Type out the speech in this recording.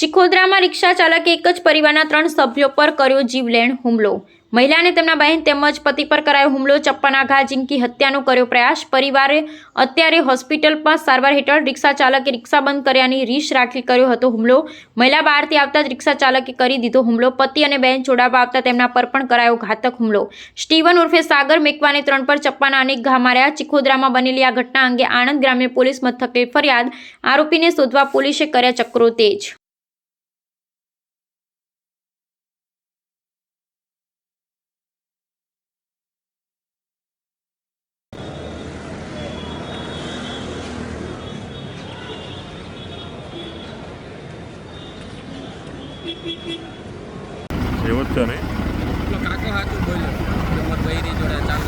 ચિખોદરામાં રિક્ષા ચાલકે એક જ પરિવારના ત્રણ સભ્યો પર કર્યો જીવલેણ હુમલો. મહિલાને તેમના બહેન તેમજ પતિ પર કરાયો હુમલો. ચપ્પાના ઘા ઝીંકી હત્યાનો કર્યો પ્રયાસ. પરિવારે અત્યારે હોસ્પિટલમાં સારવાર હેઠળ રિક્ષા ચાલકે રિક્ષા બંધ કર્યાની રીશ રાખી કર્યો હતો હુમલો. મહિલા બહારથી આવતા જ રિક્ષા ચાલકે કરી દીધો હુમલો. પતિ અને બહેન છોડાવવા આવતા તેમના પર પણ કરાયો ઘાતક હુમલો. સ્ટીવન ઉર્ફે સાગર મેકવાને ત્રણ પર ચપ્પાના અનેક ઘા માર્યા. ચિખોદરામાં બનેલી આ ઘટના અંગે આણંદ ગ્રામ્ય પોલીસ મથકે ફરિયાદ. આરોપીને શોધવા પોલીસે કર્યા ચક્રો તેજ. એવું જ છે ને? કાકો હાથું બોલ્યો. મારી બૈરી જોડે ચાલ